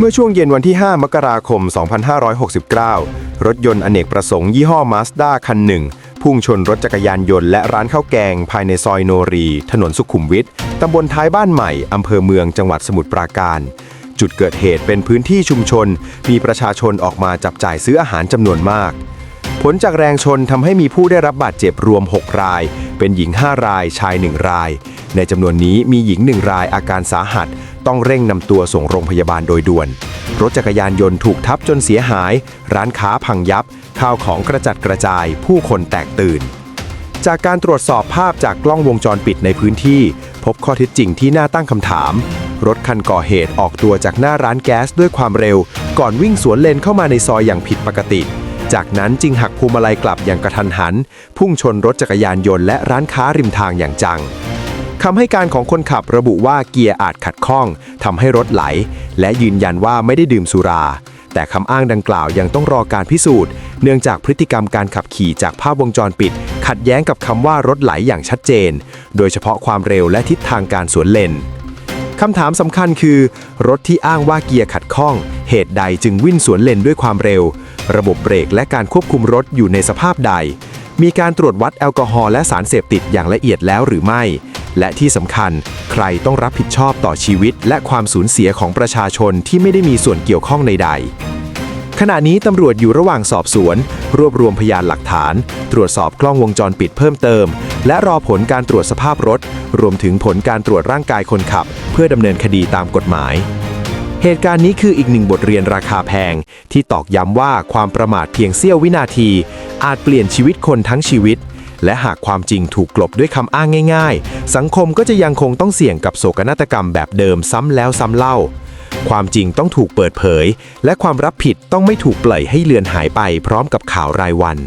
เมื่อช่วงเย็นวันที่ 5 มกราคม 2569 รถยนต์อเนกประสงค์ยี่ห้อมาสด้าคันหนึ่ง พุ่งชนรถจักรยานยนต์และร้านข้าวแกง ภายในซอยโนรี ถนนสุขุมวิทตำบลท้ายบ้านใหม่ อำเภอเมืองจังหวัดสมุทรปราการ จุดเกิดเหตุเป็นพื้นที่ชุมชน มีประชาชนออกมาจับจ่ายซื้ออาหารจำนวนมาก ผลจากแรงชนทำให้มีผู้ได้รับบาดเจ็บรวม 6 ราย เป็นหญิง 5 ราย ชาย 1 ราย ในจำนวนนี้มีหญิง 1 รายอาการสาหัส ต้องเร่งนำตัวส่งโรงพยาบาลโดยด่วน รถจักรยานยนต์ถูกทับจนเสียหาย ร้านค้าพังยับ ข้าวของกระจัดกระจาย ผู้คนแตกตื่น จากการตรวจสอบภาพจากกล้องวงจรปิดในพื้นที่ พบข้อเท็จจริงที่น่าตั้งคำถาม รถคันก่อเหตุออกตัวจากหน้าร้านแก๊สด้วยความเร็ว ก่อนวิ่งสวนเลนเข้ามาในซอยอย่างผิดปกติจากนั้นจึงหักพวงมาลัยกลับอย่างกระทันหัน พุ่งชนรถจักรยานยนต์และร้านค้าริมทางอย่างจัง คำให้การของคนขับระบุว่าเกียร์อาจขัดข้องทำให้รถไหล และยืนยันว่าไม่ได้ดื่มสุรา แต่คำอ้างดังกล่าวยังต้องรอการพิสูจน์ เนื่องจากพฤติกรรมการขับขี่จากภาพวงจรปิด ขัดแย้งกับคำว่ารถไหลอย่างชัดเจน โดยเฉพาะความเร็วและทิศทางการสวนเลนคำถามสำคัญคือ รถที่อ้างว่าเกียร์ขัดข้อง เหตุใดจึงวิ่งสวนเลนด้วยความเร็ว ระบบเบรกและการควบคุมรถอยู่ในสภาพใด มีการตรวจวัดแอลกอฮอล์และสารเสพติดอย่างละเอียดแล้วหรือไม่ และที่สำคัญ ใครต้องรับผิดชอบต่อชีวิต และความสูญเสียของประชาชนที่ไม่ได้มีส่วนเกี่ยวข้องใด ๆ ขณะนี้ตำรวจอยู่ระหว่างสอบสวน รวบรวมพยานหลักฐาน ตรวจสอบกล้องวงจรปิดเพิ่มเติม และรอผลการตรวจสภาพรถ รวมถึงผลการตรวจร่างกายคนขับ เพื่อดำเนินคดีตามกฎหมายเหตุการณ์นี้คืออีกหนึ่งบทเรียนราคาแพง ที่ตอกย้ำว่าความประมาทเพียงเสี้ยววินาที อาจเปลี่ยนชีวิตคนทั้งชีวิต และหากความจริงถูกกลบด้วยคำอ้างง่าย ๆ สังคมก็จะยังคงต้องเสี่ยงกับโศกนาฏกรรมแบบเดิมซ้ำแล้วซ้ำเล่า ความจริงต้องถูกเปิดเผย และความรับผิดต้องไม่ถูกปล่อยให้เลือนหายไปพร้อมกับข่าวรายวัน